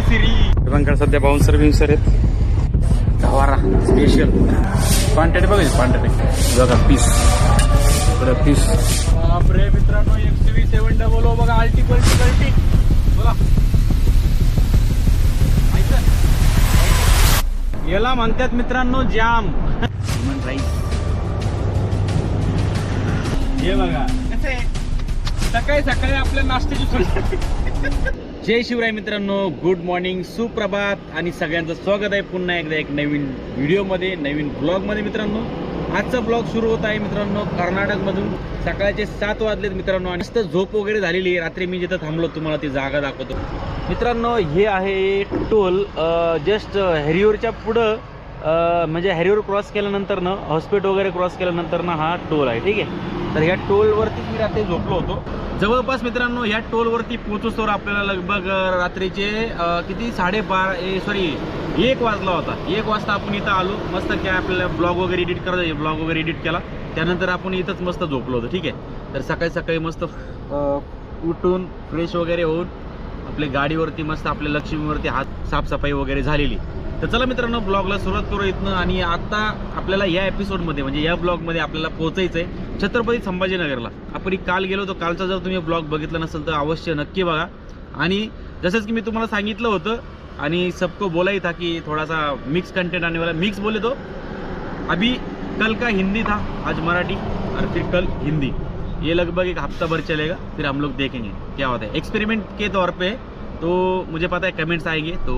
केसरी. सध्या बाउन्सर बिन्सर आहेत. गवारा स्पेशल क्वांटिटी बघायची क्वांटिटी बघा पीस बरं पीस बापरे मित्रांनो एक्सवी सेवन डबल ओ बघा आल्टी पल्टी कल्टी बघा. याला म्हणतात मित्रांनो जाम. ह्युमन राईस हे बघा. कसे सकाळी सकाळी आपल्या नाश्त्याची सोय. जय शिवराय मित्रांनो गुड मॉर्निंग सुप्रभात आणि सगळ्यांचं स्वागत आहे पुन्हा एकदा एक नवीन व्हिडिओमध्ये नवीन ब्लॉगमध्ये मित्रांनो. आजचा ब्लॉग सुरू होत आहे मित्रांनो कर्नाटकमधून. सकाळचे सात वाजलेत मित्रांनो आणि मस्त झोप वगैरे झालेली आहे. रात्री मी जिथं थांबलो तुम्हाला ती जागा दाखवतो. मित्रांनो हे आहे टोल जस्ट हॅरिओरच्या पुढं म्हणजे हॅरिओर क्रॉस केल्यानंतर ना हॉस्पिटल वगैरे क्रॉस केल्यानंतर ना हा टोल आहे. ठीक आहे? तर ह्या टोलवरतीच मी रात्री झोपलो होतो. जवळपास मित्रांनो ह्या टोलवरती पोहोचोस्तोवर आपल्याला लगभग रात्रीचे किती? साडेबारा ए सॉरी एक वाजला होता. एक वाजता आपण इथं आलो. मस्त काय आपल्याला ब्लॉग वगैरे एडिट करायचं ब्लॉग वगैरे एडिट केला. त्यानंतर आपण इथंच मस्त झोपलो होतो ठीक आहे? तर सकाळी सकाळी मस्त उठून फ्रेश वगैरे होऊन आपल्या गाडीवरती मस्त आपल्या लक्ष्मीवरती हात साफसफाई वगैरे झालेली. तर चला मित्रांनो ब्लॉगला सुरुवात करू इथनं आणि आता आपल्याला या एपिसोडमध्ये म्हणजे या ब्लॉगमध्ये आपल्याला पोहोचायचं आहे छत्रपती संभाजीनगरला. आपण एक काल गेलो तर कालचा जर तुम्ही ब्लॉग बघितला नसेल तर अवश्य नक्की बघा. आणि जसंच की मी तुम्हाला सांगितलं होतं आणि सबको बोला ही था की थोडासा मिक्स कंटेंट आने वाला मिक्स बोले तो. अभी कल का हिंदी था आज मराठी और फिर कल हिंदी. ये लगभग एक हफ्ता भर चलेगा फिर हम लोग देखेंगे क्या होता है. एक्सपेरिमेंट के तौर पे तो मुझे पता है कमेंट्स आएंगे तो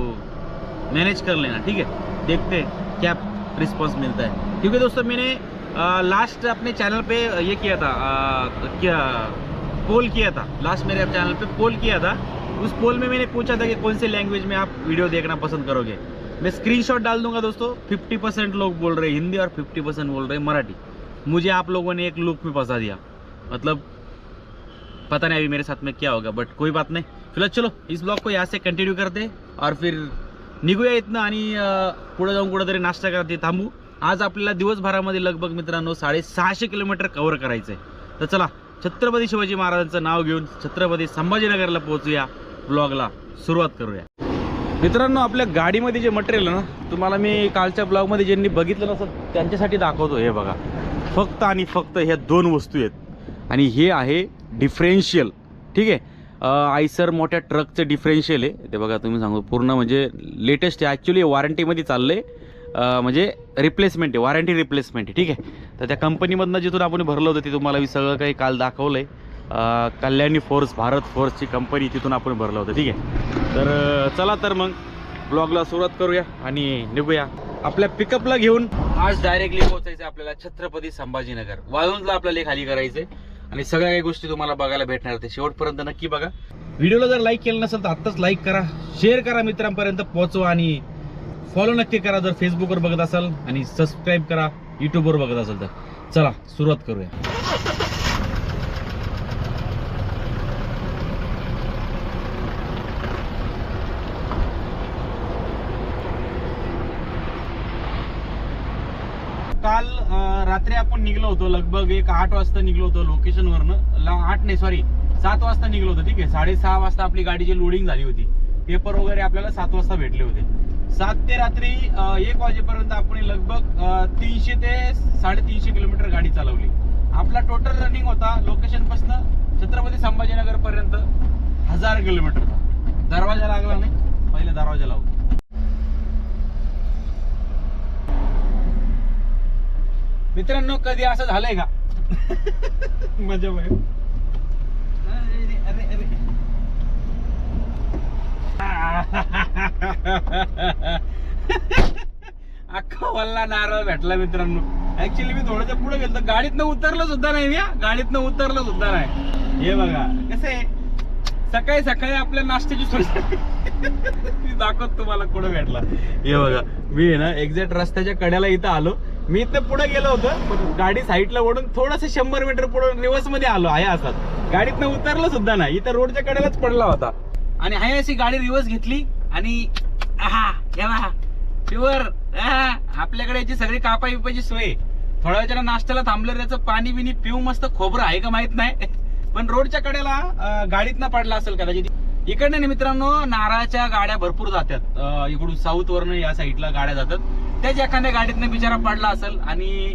मैनेज कर लेना ठीक है? देखते हैं क्या रिस्पॉन्स मिलता है। क्योंकि दोस्तों मैंने लास्ट अपने चैनल पे ये किया था आ, क्या पोल किया था। लास्ट मेरे चैनल पे पोल किया था। उस पोल में मैंने पूछा था कि कौन से लैंग्वेज में आप वीडियो देखना पसंद करोगे। मैं स्क्रीनशॉट डाल दूँगा दोस्तों 50 परसेंट लोग बोल रहे हिंदी और 50 परसेंट बोल रहे मराठी। मुझे आप लोगों ने एक लुक में फंसा दिया। मतलब पता नहीं अभी मेरे साथ में क्या होगा बट कोई बात नहीं। फ़िलहाल चलो इस ब्लॉग को यहाँ से कंटिन्यू करते और फिर निघूया इथनं आणि पुढे जाऊन कुठंतरी नाश्ता करते थांबू. आज आपल्याला दिवसभरामध्ये लगभग मित्रांनो साडेसहाशे किलोमीटर कव्हर करायचं आहे तर चला छत्रपती शिवाजी महाराजांचं नाव घेऊन छत्रपती संभाजीनगरला पोहोचूया ब्लॉगला सुरुवात करूया. मित्रांनो आपल्या गाडीमध्ये जे मटेरियल ना तुम्हाला मी कालच्या ब्लॉगमध्ये ज्यांनी बघितलं नसेल त्यांच्यासाठी दाखवतो. हे बघा फक्त आणि फक्त ह्या दोन वस्तू आहेत. आणि हे आहे डिफरेन्शियल ठीक आहे? आयसर मोठ्या ट्रकचं डिफरेन्शियल आहे. ते बघा तुम्ही सांगू पूर्ण म्हणजे लेटेस्ट आहे. ॲक्च्युली वॉरंटीमध्ये चाललं आहे म्हणजे रिप्लेसमेंट आहे वॉरंटी रिप्लेसमेंट आहे. ठीक आहे? तर त्या कंपनीमधनं जिथून आपण भरलं होतं ते तुम्हाला मी सगळं काही काल दाखवलं आहे कल्याणी फोर्स भारत फोर्सची कंपनी तिथून आपण भरलं होतं. ठीक आहे? तर चला तर मग ब्लॉगला सुरुवात करूया आणि निघूया. आपल्या पिकअपला घेऊन आज डायरेक्टली पोहोचायचं आपल्याला छत्रपती संभाजीनगर. वाळूंजला आपल्याला खाली खाली करायचंय. आणि सगळ्या काही गोष्टी तुम्हाला बघायला भेटणार ते शेवटपर्यंत नक्की बघा. व्हिडिओला जर लाईक केलं नसेल तर आत्ताच लाईक करा. शेअर करा मित्रांपर्यंत पोहोचवा आणि फॉलो नक्की करा जर फेसबुकवर बघत असाल आणि सबस्क्राईब करा युट्यूबवर बघत असाल तर. चला सुरुवात करूया काल अं, रात्री आपण निघलो होतो लगभग एक आठ वाजता निघलो होतो लोकेशन वरनं. आठ नाही सॉरी सात वाजता निघलो होतो ठीक आहे. साडेसहा वाजता आपली गाडीची लोडिंग झाली होती. पेपर वगैरे आपल्याला सात वाजता भेटले होते. सात ते रात्री एक वाजेपर्यंत आपण लगभग तीनशे ते साडेतीनशे किलोमीटर गाडी चालवली. आपला टोटल रनिंग होता लोकेशन पासन छत्रपती संभाजीनगर पर्यंत हजार किलोमीटरचा दरवाजा लागला नाही. पहिले दरवाजा लावू. मित्रांनो कधी असं झालंय का? मजा अख्खा वल्ला नारळ भेटला मित्रांनो. ऍक्च्युली मी थोडंसं पुढे गेलो गाडीतनं उतरलं सुद्धा नाही मी. गाडीतनं उतरलं सुद्धा नाही. हे बघा कसं आहे? सकाळी सकाळी आपल्या नाश्त्याची सोय मी दाखवत तुम्हाला कुठं भेटला. हे बघा मी ना एक्झॅक्ट रस्त्याच्या कड्याला इथं आलो. मी इथं पुढे गेलो होतो पण गाडी साईडला ओढून थोडस शंभर मीटर पुढे रिवर्समध्ये आलो आहे असं. गाडीतनं उतरलं सुद्धा नाही इथं रोडच्या कडेलाच पडला होता. आणि आहे अशी गाडी रिवर्स घेतली आणि प्युअर आपल्याकडे याची सगळी कापा बिपायची सोय. थोड्या वेळच्या नाश्त्याला थांबलं त्याचं पाणी बिनी पिऊ मस्त खोबरं आहे का माहीत नाही. पण रोडच्या कडेला गाडीत गाडीतनं पडला असेल कदाचित. इकडनं मित्रांनो नारळाच्या गाड्या भरपूर जातात. इकडून साऊथ वरनं या साईडला गाड्या जातात. त्याच एखाद्या गाडीतनं बिचारा पडला असेल आणि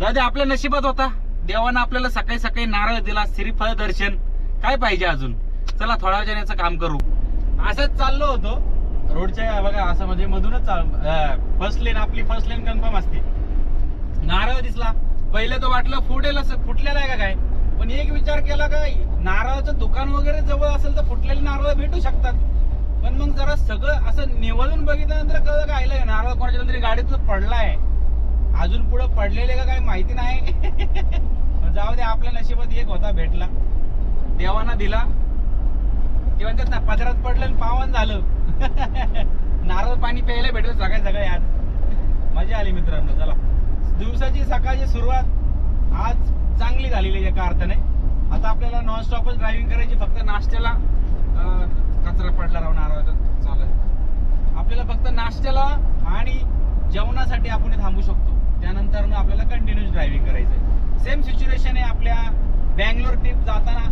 दादा आपल्या नशिबात होता. देवानं आपल्याला सकाळी सकाळी नारळ दिला श्रीफळ दर्शन. काय पाहिजे अजून? चला थोड्या वेळ याचं काम करू. असंच चाललो होतो. रोडच्या बघा असं म्हणजे मधूनच फर्स्ट लेन आपली फर्स्ट लेन कन्फर्म असते. नारळ दिसला. पहिले तर वाटलं फुटेल फुटलेला आहे का काय? पण एक विचार केला का नारळाचं दुकान वगैरे जवळ असेल तर फुटलेले नारळ भेटू शकतात. पण मग जरा सगळं असं निवडून बघितल्यानंतर कळलं काय आलं नारळ कोणाच्या तरी गाडीतून पडलाय. अजून पुढे पडलेले का काही माहिती नाही. जाऊ दे आपल्या नशिबात एक होता भेटला. देवाना दिला. ते म्हणतात ना पदरात पडलं आणि पावन झालं. नारळ पाणी प्यायला भेटलं सगळ्या सगळ्या आज. मजा आली मित्रांनो चला. दिवसाची सकाळची सुरुवात आज चांगली झालेली आहे एका अर्थाने. आता आपल्याला नॉन स्टॉपच ड्रायव्हिंग करायची फक्त नाश्त्याला कचरा पडला राहून नारळाचा आहे आपल्याला फक्त नाश्त्याला आणि जेवणासाठी आपण थांबू शकतो. त्यानंतर आपल्याला कंटिन्यू ड्रायव्हिंग करायचं सेम सिच्युएशन आहे आपल्या बँगलोर ट्रिप जाताना.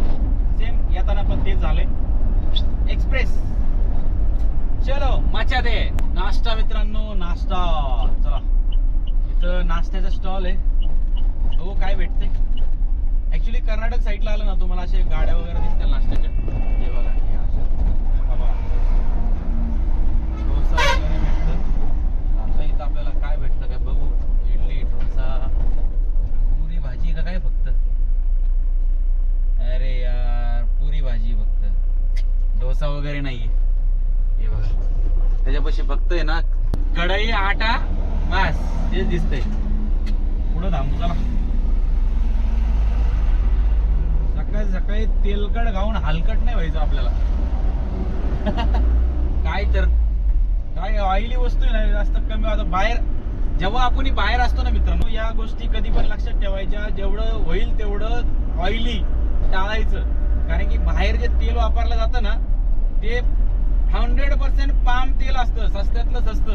सेम येताना पण तेच झालंय. एक्सप्रेस चलो मचा दे. नाश्ता मित्रांनो नाश्ता. चला. इथं नाश्त्याचा स्टॉल आहे. हो काय भेटते ऍक्च्युली कर्नाटक साईडला आलं ना तुम्हाला असे गाड्या वगैरे दिसतील नाश्त्याच्या हे बघा हे अशा. हा बघा. डोसा वगैरे भेटतं आता इथं आपल्याला काय भेटतं काय बघू इडली डोसा पुरी भाजी का काय फक्त? अरे यार पुरी भाजी फक्त. डोसा वगैरे नाहीये. हे बघा. त्याच्यापाशी फक्त आहे ना कढई आटा बस. तेच दिसतंय. पुढं थांबू चला. सकाळी सकाळी तेलकट खाऊन हलकट नाही व्हायचं आपल्याला. काय तर. काय ऑइली वस्तू आहे ना जास्त कमी आता बाहेर जेव्हा आपण बाहेर असतो ना मित्रांनो या गोष्टी कधी पण लक्षात ठेवायच्या. जेवढं होईल तेवढं ऑइली टाळायचं. कारण की बाहेर जे तेल वापरलं जातं ना ते हंड्रेड पर्सेंट पाम तेल असतं सस्त्यातलं स्वस्त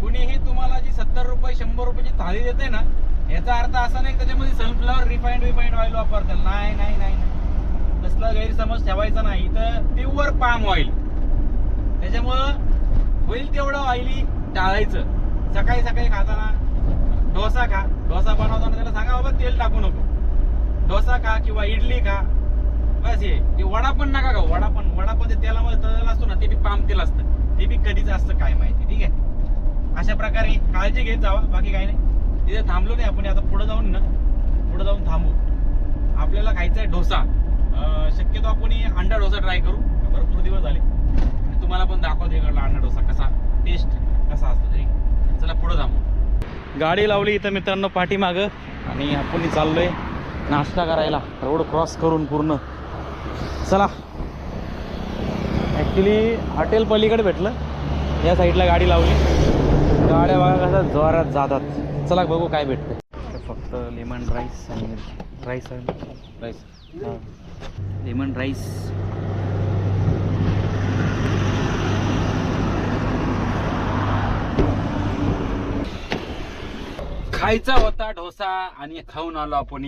कुणीही तुम्हाला जी सत्तर रुपये शंभर रुपयाची थाळी देते ना याचा अर्थ असा नाही त्याच्यामध्ये सनफ्लॉवर रिफाईंड रिफाईंड ऑइल वापरतात. नाही नाही नाही नाही. तसला गैरसमज ठेवायचा नाही. तर प्युअर पाम ऑइल त्याच्यामुळं होईल तेवढं ऑइली टाळायचं. सकाळी सकाळी खाताना डोसा खा. डोसा बनवताना त्याला सांगा बाबा तेल टाकू नको. डोसा खा किंवा इडली खा. बस हे. ते वडा पण नका खाऊ. वडा पण वडा पण ते तेलामध्ये तळलेला असतो ना ते बी पाम तेल असतं. ते बी कधीच असतं काय माहिती. ठीक आहे? अशा प्रकारे काळजी घेत जावा. बाकी काही नाही. तिथे थांबलो नाही आपण. आता पुढे जाऊन ना पुढे जाऊन थांबू. आपल्याला खायचा आहे डोसा. शक्यतो आपण अंडा डोसा ट्राय करू. भरपूर दिवस झाले. तुम्हाला पण दाखवते इकडला अंडा डोसा कसा? टेस्ट कसा असतो. तरी चला पुढे थांबू गाडी लावली इथं मित्रांनो पाठीमाग. आणि आपण चाललोय नाश्ता करायला. रोड क्रॉस करून पूर्ण. चला. ॲक्च्युली हॉटेल पलीकडे भेटलं. या साईडला गाडी लावली. गाड्या बघा कसा जोरात जातात चला बघू काय भेटतं फक्त लेमन राईस आणि राईस राईस लेमन राईस खायचा होता डोसा आणि खाऊन आलो आपण.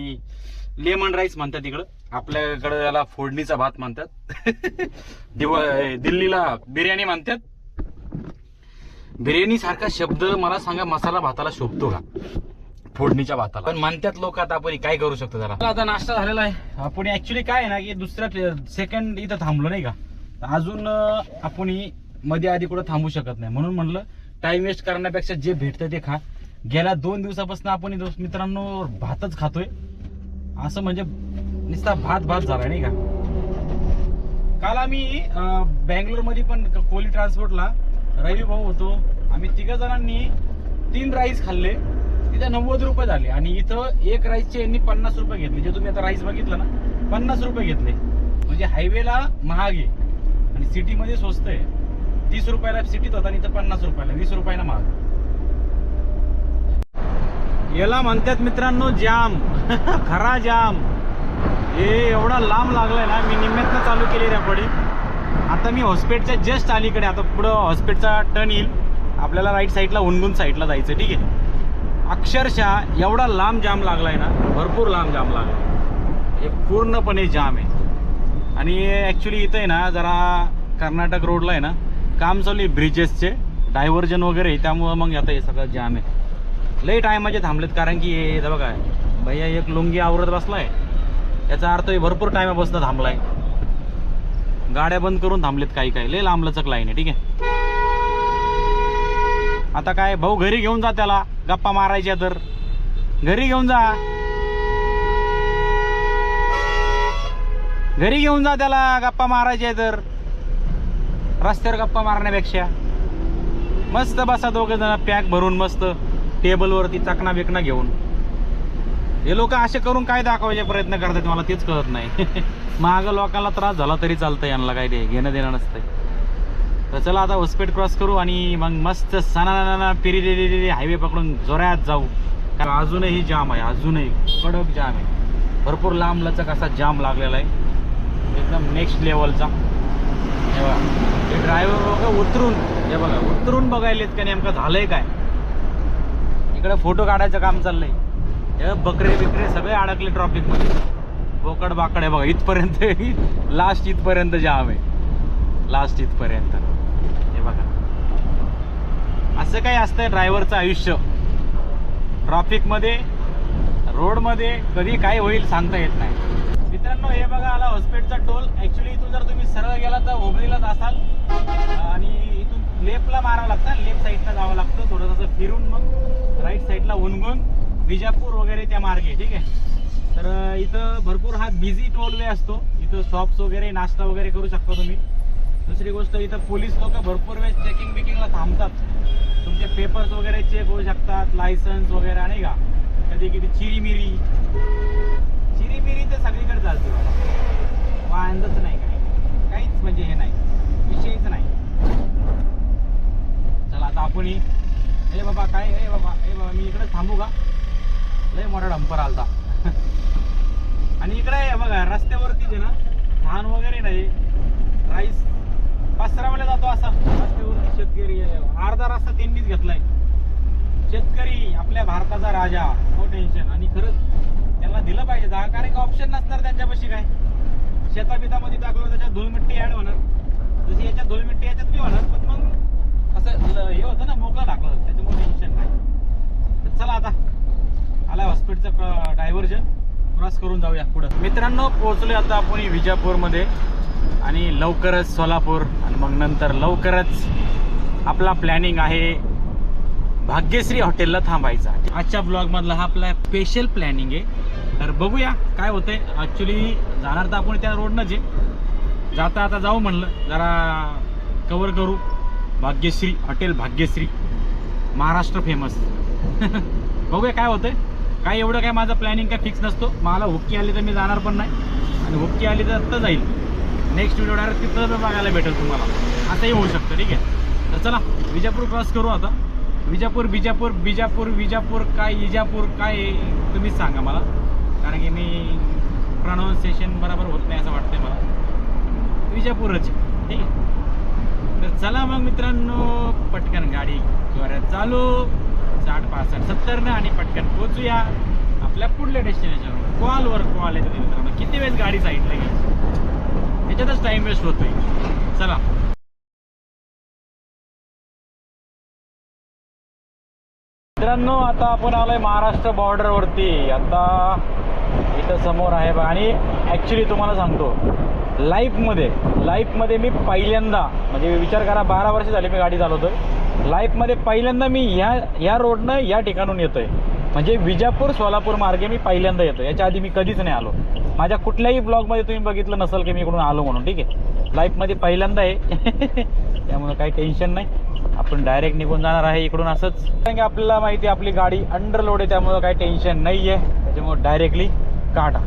लेमन राईस म्हणतात इकडं. आपल्याकडे याला फोडणीचा भात म्हणतात. दिल्लीला बिर्याणी म्हणतात. बिर्याणी सारखा शब्द मला सांगा मसाला भाताला शोभतो का? फोडणीच्या भाताला. पण म्हणतात लोक आता आपण काय करू शकतो जरा. आता नाश्ता झालेला आहे. आपण ऍक्च्युली काय आहे ना की दुसऱ्या सेकंड इथं थांबलो नाही का? अजून आपण मध्ये आधी कुठं थांबू शकत नाही. म्हणून म्हणलं टाइम वेस्ट करण्यापेक्षा जे भेटतं ते खा. गेल्या दोन दिवसापासून आपण मित्रांनो भातच खातोय. असं म्हणजे नुसता भात भात झाला नाही का? काल आम्ही बँगलोरमध्ये पण कोली ट्रान्सपोर्टला रवी भाऊ होतो. आम्ही तिघ जणांनी तीन राईस खाल्ले. तिथे नव्वद रुपये झाले. आणि इथं एक राईसचे यांनी पन्नास रुपये घेतले. जे तुम्ही आता राईस बघितलं ना पन्नास रुपये घेतले. म्हणजे हायवेला महाग आहे. आणि सिटीमध्ये स्वस्त आहे. तीस रुपयाला सिटीत होता आणि इथं पन्नास रुपयाला वीस रुपयाला महाग. याला म्हणतात मित्रांनो जाम. खरा जाम. हे एवढा लांब लागलाय ना मी निम्म्यातनं चालू केली रेकॉर्डिंग आता मी हॉस्पिटलच्या जस्ट अलीकडे आता पुढं हॉस्पिटलचा टर्न येईल. आपल्याला राईट साईडला उनगुन साईडला जायचं ठीक आहे? अक्षरशः एवढा लांब जाम लागलाय ना भरपूर लांब जाम लागला हे पूर्णपणे जाम आहे. आणि ॲक्च्युली इथं आहे ना जरा कर्नाटक रोडला आहे ना काम चालू आहे ब्रिजेसचे डायव्हर्जन वगैरे त्यामुळं मग आता हे सगळं जाम आहे. लई टायमाचे थांबलेत कारण की हे बघा भैया एक लुंगी आवरत बसलाय. याचा अर्थ हे भरपूर टायमापासून थांबलाय. गाड्या बंद करून थांबलेत काही काही. लई लांबलचक लाईन आहे ठीक आहे? आता काय भाऊ घरी घेऊन जा त्याला. गप्पा मारायच्या तर. घरी घेऊन जा. घरी घेऊन जा त्याला गप्पा मारायच्या तर. रस्त्यावर गप्पा मारण्यापेक्षा. मस्त बसा दोघे जण पॅक भरून मस्त. टेबलवरती चकना बिकना घेऊन. हे लोक असे करून काय दाखवायचे प्रयत्न करतात मला तेच कळत नाही. माग लोकांना त्रास झाला तरी चालतं यांना काय ते घेणं देणं नसतंय. तर चला आता हॉस्पिट क्रॉस करू आणि मग मस्त सणाना पिरी हायवे पकडून जोऱ्यात जाऊ. कारण अजूनही जाम आहे अजूनही कडक जाम आहे. भरपूर लांब लचक असा जाम लागलेला आहे. एकदम नेक्स्ट लेवलचा हे बघा हे ड्रायव्हर बघा उतरून हे बघा उतरून बघायलेत का नेमकं झालंय काय? इकडे फोटो काढायचं काम चाललंय. हे बकरे बिकरे सगळे अडकले ट्रॉफिकमध्ये बोकड बाकड आहे बघा इथपर्यंत लास्ट इथपर्यंत जाम आहे. लास्ट इथपर्यंत. हे बघा. असं काही असतंय ड्रायव्हरचं आयुष्य. ट्रॉफिकमध्ये रोडमध्ये कधी काय होईल सांगता येत नाही. मित्रांनो हे बघा आला हॉस्पिटलचा टोल ऍक्च्युली इथून जर तुम्ही सरळ गेला तर हुबळीलाच असाल. आणि इथून लेफ्टला मारावं लागतं लेफ्ट साईडला जावं लागतं. थोडंसं फिरून मग गुणगुण विजापूर वगैरे त्या मार्गे ठीक आहे? तर इथं भरपूर हा बिझी टोलवे असतो. इथं शॉप्स वगैरे नाश्ता वगैरे करू शकता तुम्ही. दुसरी गोष्ट इथं पोलीस लोक भरपूर वेळेस चेकिंग बिकिंगला थांबतात. तुमचे पेपर्स वगैरे चेक होऊ शकतात लायसन्स वगैरे नाही का? कधी कधी चिरीमिरी. चिरीमिरी तर सगळीकडे चालते बाबा. वांदच नाही काही. काहीच म्हणजे हे नाही. विषयच नाही. चला आता आपण ही- ए बाबा काय ए बाबा ए बाबा मी इकडे थांबू का? लय मोठा डंपर आलता. आणि इकडे बघा रस्त्यावरतीच आहे ना धान वगैरे नाही राईस पसरावला जातो असा. रस्त्यावरती शेतकरी अर्धा रस्ता त्यांनीच घेतलाय. शेतकरी आपल्या भारताचा राजा. नो टेन्शन आणि खरंच त्यांना दिलं पाहिजे. दहा कारण का ऑप्शन नसणार त्यांच्यापाशी काय? शेताबितामध्ये टाकलं त्याच्यात धुळमिट्टी ॲड होणार. जशी याच्यात धुळमिट्टी याच्यात बी होणार. पण मग असं हे होतं ना मोकळं टाकलं त्याच्यामुळे टेन्शन नाही तर चला आता. आला हॉस्पिटलचं डायव्हर्जन क्रॉस करून जाऊया पुढं. मित्रांनो पोहोचलो आता आपण विजापूरमध्ये. आणि लवकरच सोलापूर आणि मग नंतर लवकरच आपला प्लॅनिंग आहे. भाग्यश्री हॉटेलला थांबायचा आजच्या ब्लॉगमधला हा आपला स्पेशल प्लॅनिंग आहे. तर बघूया काय होतंय. ॲक्च्युली जाणार तर आपण त्या रोडनंच आहे. जाता आता जाऊ म्हणलं. जरा कवर करू. भाग्यश्री हॉटेल भाग्यश्री. महाराष्ट्र फेमस बघूया काय होतंय. काय एवढं काय माझं प्लॅनिंग काय फिक्स नसतो. मला हुक्की आली तर मी जाणार पण नाही. आणि हुक्की आली तर आत्ता जाईल. नेक्स्ट व्हिडिओ डायरेक्ट तिथं बघायला भेटेल तुम्हाला. असंही होऊ शकतं ठीक आहे? तर चला विजापूर क्रॉस करू आता. विजापूर बिजापूर बिजापूर विजापूर काय इजापूर काय तुम्हीच सांगा मला. कारण की मी प्रॉनाऊन्सिएशन बरोबर होत नाही असं वाटतंय मला. विजापूरच ठीक आहे? तर चला मग मित्रांनो पटकन गाडी. जोरात चालू. साठ पासष्ट सत्तरनं आणि पटकन पोचूया. आपल्या पुढल्या डेस्टिनेशनवर. कॉलवर कॉल येतो मित्रांनो किती वेळेस गाडी साईडला घ्यायची? त्याच्यातच टाइम वेस्ट होतोय. चला. मित्रांनो आता आपण आलोय महाराष्ट्र बॉर्डर वरती. आता इथं समोर आहे आणि ऍक्च्युली तुम्हाला सांगतो लाईफमध्ये लाईफमध्ये मी पहिल्यांदा म्हणजे विचार करा बारा वर्ष झाले मी गाडी चालवतोय. लाईफमध्ये पहिल्यांदा मी ह्या ह्या रोडनं या ठिकाणून येतोय. म्हणजे विजापूर सोलापूर मार्गे मी पहिल्यांदा येतो याच्या आधी मी कधीच नाही आलो. माझ्या कुठल्याही ब्लॉगमध्ये तुम्ही बघितलं नसेल की मी इकडून आलो म्हणून ठीक आहे? लाईफमध्ये पहिल्यांदा आहे. त्यामुळे काही टेन्शन नाही. आपण डायरेक्ट निघून जाणार आहे इकडून असंच. कारण की आपल्याला माहिती आहे आपली गाडी अंडरलोड आहे त्यामुळं काही टेन्शन नाही आहे त्याच्यामुळे डायरेक्टली काढा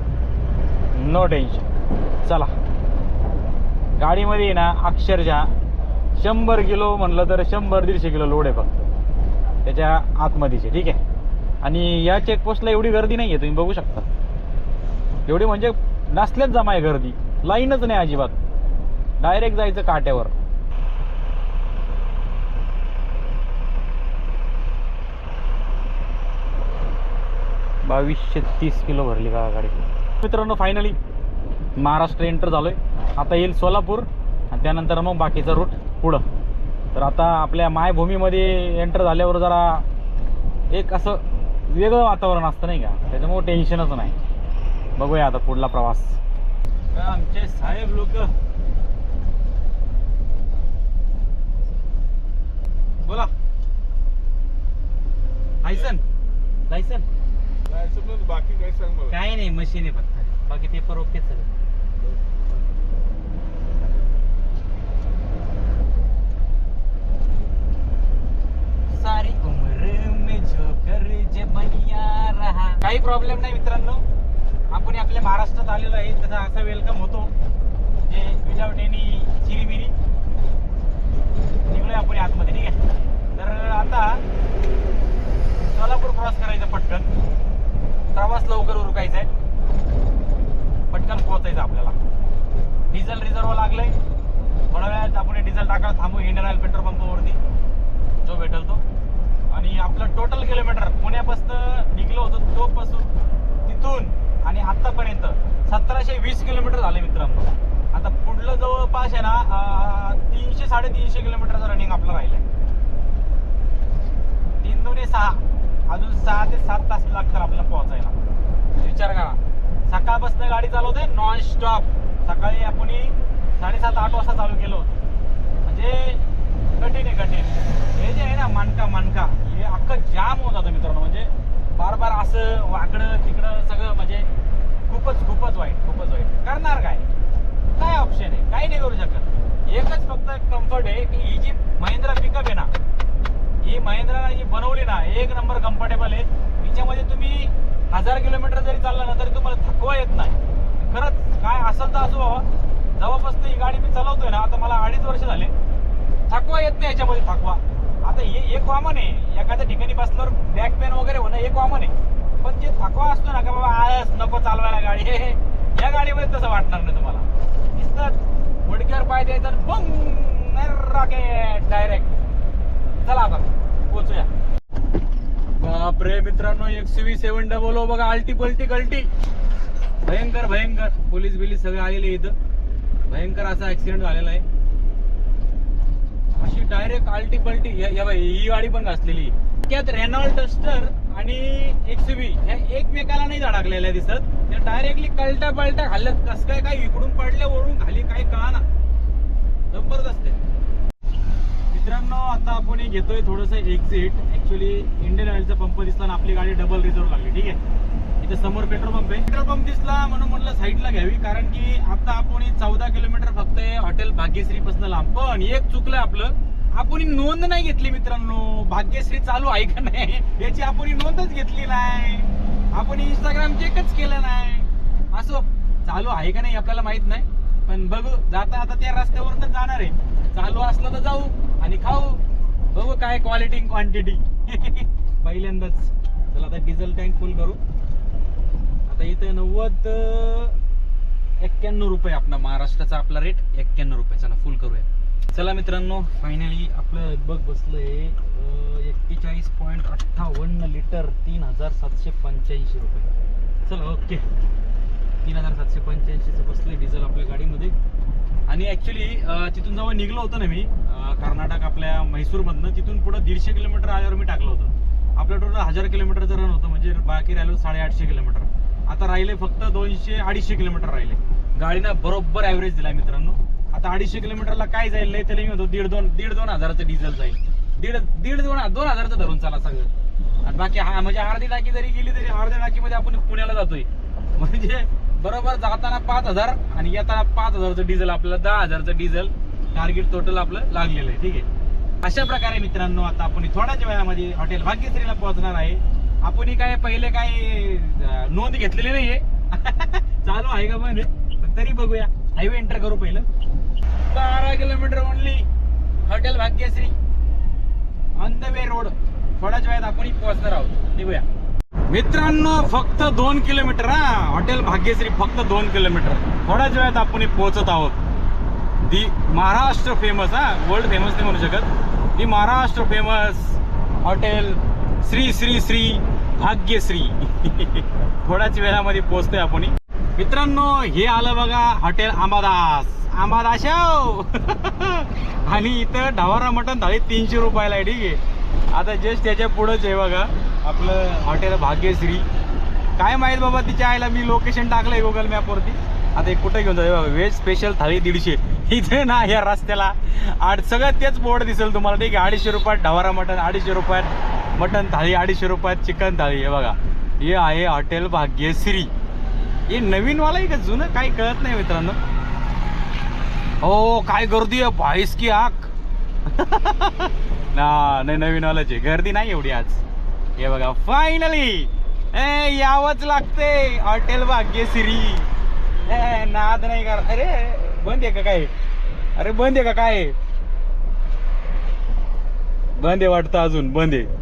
नो टेन्शन चला. गाडीमध्ये ना अक्षरशः शंभर किलो म्हणलं तर शंभर दीडशे किलो लोड आहे फक्त. त्याच्या आतमध्येचे ठीक आहे? आणि या चेकपोस्टला एवढी गर्दी नाही आहे तुम्ही बघू शकता. एवढी म्हणजे नसल्याच जमा आहे गर्दी. लाईनच नाही अजिबात. डायरेक्ट जायचं काट्यावर. बावीसशे तीस किलो भरली का गाडी. मित्रांनो फायनली महाराष्ट्र एंटर झालोय. आता येईल सोलापूर आणि त्यानंतर मग बाकीचा रूट पुढं. तर आता आपल्या मायभूमीमध्ये एंटर झाल्यावर जरा एक असं वेगळं वातावरण असतं नाही का? त्याच्यामुळे टेन्शनच नाही. बघूया आता पुढला प्रवास. आमचे साहेब लोक? बोला. लायसन. लायसन. बाकी काय सांग काय नाही मशीन आहे फक्त. बाकी पेपर ओके सगळं सारी उम्र में झोकर जे बनिया रहा काही प्रॉब्लेम नाही मित्रांनो. आपण आपल्या महाराष्ट्रात आलेलो आहे. तसा असा वेलकम होतो. जे विदाउट एनी चिरीबिरी. निघलोय आपण आतमध्ये ठीक आहे. तर आता सोलापूर क्रॉस करायचं पटकन. प्रवास लवकर उरकायचा आहे पटकन पोहोचायचं आपल्याला. डिझेल रिझर्व लागलंय. थोड्या वेळात आपण डिझेल टाकायला थांबू. इंडियन ऑइल पेट्रोल पंपावरती जो भेटल तो. आणि आपलं टोटल किलोमीटर पुण्यापासून निघलो होतो तोपासून तिथून आणि आतापर्यंत सतराशे वीस किलोमीटर झाले मित्रांनो. आता पुढलं जवळपास आहे ना तीनशे साडेतीनशे किलोमीटरचं रनिंग आपलं राहिलंय. तीन दोन्ही सहा. अजून सहा ते सात तास लागतात आपल्याला पोहोचायला. विचार करा. सकाळपासून गाडी चालवते नॉन स्टॉप सकाळी आपण साडेसात आठ वाजता चालू केलं होतं. म्हणजे कठीण आहे कठीण हे जे आहे ना मानका मानका हे अख्खं जाम होत जातं मित्रांनो. म्हणजे बार बार असं वाकडं तिकडं सगळं म्हणजे खूपच खूपच वाईट खूपच वाईट. करणार काय? काय ऑप्शन आहे? काही नाही करू शकत. एकच फक्त कम्फर्ट आहे की ही जी महिंद्रा पिकअप आहे ना ही महिंद्रा जी बनवली ना एक नंबर कम्फर्टेबल आहे. हिच्यामध्ये तुम्ही हजार किलोमीटर जरी चालला ना तरी तुम्हाला थकवा येत नाही. खरंच काय असेल तर असो बाबा. ही गाडी मी चालवतोय ना आता मला अडीच वर्ष झाले. थकवा येत नाही याच्यामध्ये थकवा. आता हे एक कॉमन आहे. एखाद्या ठिकाणी बसल्यावर बॅक पेन वगैरे होणं एक कॉमन आहे. पण जे थकवा असतो ना का बाबा आळस नको चालवायला गाडी. हे या गाडीमध्ये तसं वाटणार नाही तुम्हाला. नुसतं मुडक्यावर पाय द्यायचं बंग रॉकेट डायरेक्ट चला आता पोचूया. बापरे मित्रांनो एक्सयूव्ही सेवन डबल ओ बघा आलटी पलटी गलटी. भयंकर भयंकर. पोलीस बिलीस सगळे आलेले इथं. भयंकर असा ऍक्सिडेंट झालेला आहे. अशी डायरेक्ट आलटी पलटी ही गाडी पण घासलेली. त्यात रेनॉल्ड डस्टर आणि एक्सयूव्ही ह्या एकमेकाला नाही धडकलेल्या दिसत. त्या डायरेक्टली कलटा पलटा घालत कस काय काय इकडून पडल्या वरून खाली काय कळा ना जबरदस्त मित्रांनो आता आपण घेतोय थोडस एक्झिट ऍक्च्युली इंडियन ऑइलचा पंप दिसला आणि आपली गाडी डबल रिझर्व लागली. ठीक आहे? इथे समोर पेट्रोल पंप आहे. पेट्रोल पंप दिसला म्हणून म्हणलं साईडला घ्यावी कारण की आता आपण चौदा किलोमीटर फक्त हॉटेल भाग्यश्री पासून लांब. पण एक चुकलं आपलं. आपण नोंद नाही घेतली मित्रांनो. भाग्यश्री चालू आहे का नाही याची आपण नोंदच घेतली नाही. आपण इंस्टाग्राम चेकच केलं नाही. असो चालू आहे का नाही आपल्याला माहीत नाही. पण बघू जाता आता त्या रस्त्यावरच जाणार आहे. चालू असलं तर जाऊ आणि खाऊ. बघू काय क्वालिटी क्वांटिटी पहिल्यांदाच. चला आता डिझेल टँक फुल करू. आता इथे नव्वद एक्क्याण्णव रुपये आपला महाराष्ट्राचा आपला रेट एक्क्याण्णव रुपये चला फुल करूया. चला मित्रांनो फायनली आपलं बघ बसलंय एक्केचाळीस पॉईंट अठ्ठावन्न लिटर तीन हजार सातशे पंच्याऐंशी रुपये. चला ओके. तीन हजार सातशे पंच्याऐंशीचं बसलंय डिझेल आपल्या गाडीमध्ये. आणि ॲक्च्युली तिथून जेव्हा निघलो होतो ना मी कर्नाटक आपल्या म्हैसूरमधनं तिथून पुढं दीडशे किलोमीटर आल्यावर मी टाकलं होतं. आपलं टोटल हजार किलोमीटरचं रन होतं म्हणजे बाकी राहिलं साडेआठशे किलोमीटर. आता राहिले फक्त दोनशे अडीचशे किलोमीटर राहिले. गाडीनं बरोबर ॲव्हरेज दिला मित्रांनो. आता अडीचशे किलोमीटरला काय जाईल? लय त्याला मी म्हणतो दीड दोन दीड दोन हजाराचं डिझेल जाईल. दीड दीड दोन दोन हजाराचं धरून चाला सगळं. आणि बाकी हा म्हणजे अर्धी टाकी जरी गेली तरी अर्ध्या टाकीमध्ये आपण पुण्याला जातोय. म्हणजे बरोबर जाताना पाच हजार आणि येताना पाच हजारचं डिझेल आपल्याला दहा हजारचं डिझेल टार्गेट टोटल आपलं लागलेलं आहे. ठीक आहे? अशा प्रकारे मित्रांनो आता आपण थोड्याच वेळामध्ये हॉटेल भाग्यश्रीला पोहोचणार आहे. आपण काय पहिले काय नोंद घेतलेली नाहीये. चालू आहे का म्हणजे पण तरी बघूया. हायवे एंटर करू पहिलं. बारा kilometre only hotel Bhagyashree. On the way road थोड्याच वेळात आपण पोहोचणार आहोत. निघूया. मित्रांनो फक्त दोन किलोमीटर हा. हॉटेल भाग्यश्री फक्त दोन किलोमीटर थोड्याच वेळात आपण पोहोचत आहोत. दी महाराष्ट्र फेमस हा. वर्ल्ड फेमस नाही म्हणू शकत. The Maharashtra famous hotel Shri Shri Shri Bhagyashree. थोड्याच वेळामध्ये पोहोचतोय आपण. मित्रांनो हे आलं बघा हॉटेल आंबादास आंबादास हो. आणि इथं ढवारा मटण थाळी तीनशे रुपयाला आहे ठीक आहे. आता जस्ट त्याच्या पुढंच आहे बघा आपलं हॉटेल भाग्यश्री. काय माहीत बाबा तिच्या आईला मी लोकेशन टाकलंय गुगल मॅपवरती आता हे कुठे घेऊन जाऊ? बघा व्हेज स्पेशल थाळी दीडशे. इथे ना या रस्त्याला. आठ सगळं तेच बोर्ड दिसेल तुम्हाला ठीक आहे. अडीचशे रुपयात ढवारा मटण अडीचशे रुपयात मटन थाळी अडीचशे रुपयात चिकन थाळी. हे बघा हे आहे हॉटेल भाग्यश्री. हे नवीनवाला आहे का जुनं? काही कळत नाही मित्रांनो. हो काय गर्दी आहे भाईस की आक ना नाही नवीनवालाची गर्दी नाही एवढी आज. हे बघा फायनली ए यावंच लागते हॉटेल भाग्यश्री. ए नाद नाही कर अरे बंद आहे का काय? अरे बंद आहे का काय? बंद आहे वाटतं अजून बंद आहे.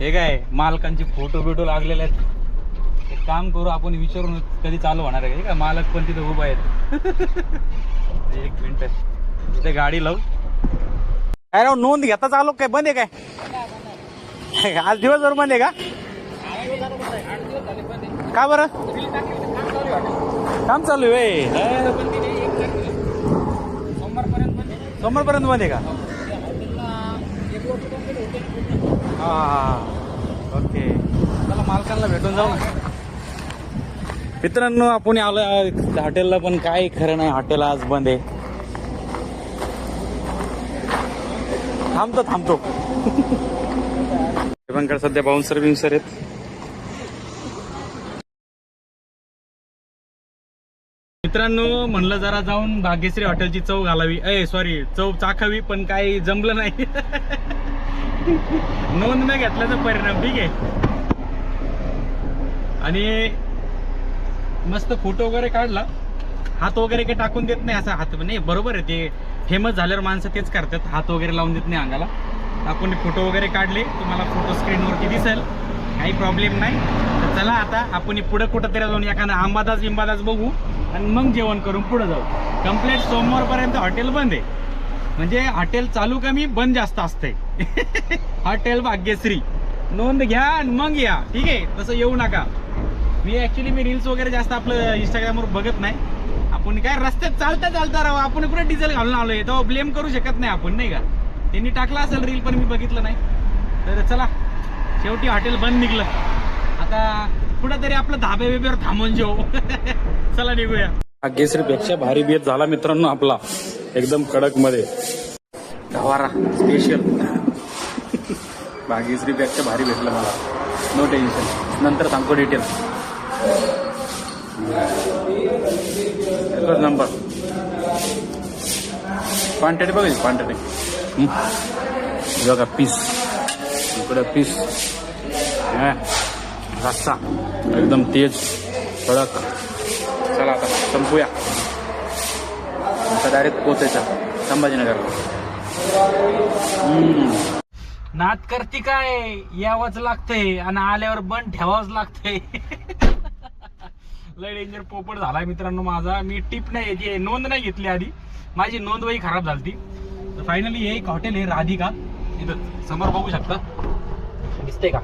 हे काय मालकांचे फोटो बिटो लागलेले आहेत. एक काम करू आपण विचारून कधी चालू होणार आहे का? मालक पण तिथे उभा आहेत. एक मिनिट इथे गाडी लावू. काय राव नोंद घेता चालू काय? बंद आहे काय? आज दिवसभर बंद आहे का? का बरं? काम चालू आहे. सोमवारपर्यंत बंद आहे का? हा ओके. चला मालकांना भेटून जाऊ ना. मित्रांनो आपण आलो हॉटेलला पण काय खरं नाही हॉटेल आज बंद आहे. थांबतो थांबतो. पण सध्या बाउन्सर बिन्सर आहेत. मित्रांनो म्हणलं जरा जाऊन भाग्यश्री हॉटेलची चव घालावी. ए सॉरी चव चाखावी पण काही जमलं नाही. नोंद न घेतल्याचा परिणाम ठीक आहे. आणि मस्त फोटो वगैरे काढला. हात वगैरे काही टाकून देत नाही असा हात नाही बरोबर आहे ते. फेमस झाल्यावर माणसं तेच करतात हात वगैरे लावून देत नाही अंगाला. आपण फोटो वगैरे काढले तुम्हाला फोटो स्क्रीनवरती दिसेल. काही प्रॉब्लेम नाही. तर चला आता आपण पुढं कुठं तरी जाऊन एखादा आंबादास बिंबादास बघू. आणि मग जेवण करून पुढं जाऊ. कंप्लीट सोमवारपर्यंत हॉटेल बंद आहे. म्हणजे हॉटेल चालू कमी बंद जास्त असते हॉटेल भाग्यश्री. नोंद घ्या आणि मग या. ठीक आहे? तसं येऊ नका. मी ऍक्च्युली मी रील्स वगैरे जास्त आपलं इंस्टाग्रामवर बघत नाही. आपण काय रस्त्यात चालता चालता राहू आपण कुठे डिझेल घालून आलोय? तो ब्लेम करू शकत नाही आपण नाही का? त्यांनी टाकला असेल रील पण मी बघितलं नाही. तर चला शेवटी हॉटेल बंद निघलं. आता कुठंतरी आपलं धाबे बिबेवर थांबून जेऊ. चला निघूया. भाग्यश्रीपेक्षा भारी बेत झाला मित्रांनो आपला. एकदम कडकमध्ये गवारा स्पेशल भाग्यश्री बॅगच्या भारी भेटलं मला. नो टेन्शन नंतर सांगतो डिटेल एकच नंबर क्वांटिटी बघायची क्वांटिटी बघा पीस इकडं पीस रस्सा. एकदम तेज कडक. चला आता संपूया. डायरेक्ट पोचायचा संभाजीनगरला नाद करती काय? यावंच लागतंय आणि आल्यावर बंद ठेवावंच लागतंय. लय डेंजर पोपट झालाय मित्रांनो माझा. मी टिप नाही नोंद नाही घेतली आधी. माझी नोंद वही खराब झाली तर फायनली हे एक हॉटेल आहे राधिका. इथं समोर बघू शकता. दिसतंय का?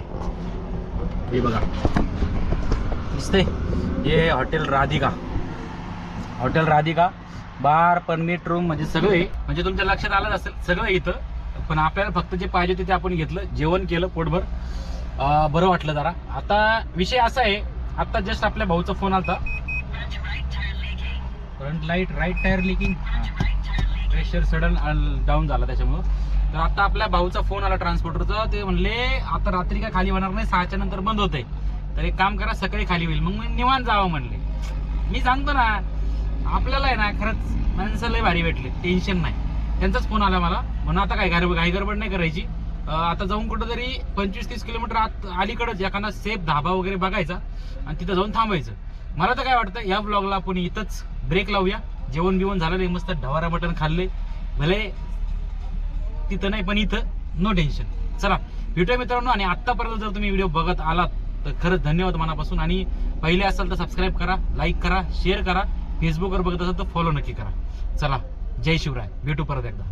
हे बघा. दिसतंय. हे hotel Radhika. Hotel Radhika. Bar permit room म्हणजे सगळं आहे म्हणजे तुमच्या लक्षात आलं असेल सगळं इथं. पण आपल्याला फक्त जे पाहिजे होते ते आपण घेतलं. जेवण केलं पोटभर. बरं वाटलं जरा. आता विषय असा आहे आता जस्ट आपल्या भाऊचा फोन आला front light right tyre leaking pressure sudden down झाला त्याच्यामुळं. तर आता आपल्या भाऊचा फोन आला ट्रान्सपोर्टरचा ते म्हणले आता रात्री काय खाली होणार नाही सहाच्या नंतर बंद आहे तर एक काम करा सकाळी खाली होईल. मग मी निवांत जावं म्हणले. मी सांगतो ना आपल्याला आहे ना खरंच माणसं लय भारी भेटले. टेन्शन नाही. त्यांचाच फोन आला मला. म्हणून आता काय घाई घाई गडबड नाही करायची. आता जाऊन कुठंतरी पंचवीस तीस किलोमीटर आत अलीकडंच एखादा सेफ धाबा वगैरे बघायचा आणि तिथं जाऊन थांबायचं. मला तर काय वाटतं या ब्लॉगला आपण इथंच ब्रेक लावूया. जेवण बिवण झालं नाही मस्त ढवारा मटण खाल्ले. भले तिथं नाही पण इथं नो टेन्शन चला भेटूया मित्रांनो. आणि आत्तापर्यंत जर तुम्ही व्हिडिओ बघत आलात तर खरंच धन्यवाद मनापासून. आणि पहिले असाल तर सबस्क्राईब करा लाईक करा शेअर करा. फेसबुकवर बघत असाल तर फॉलो नक्की करा. चला जय शिवराय. भेटू परत एकदा.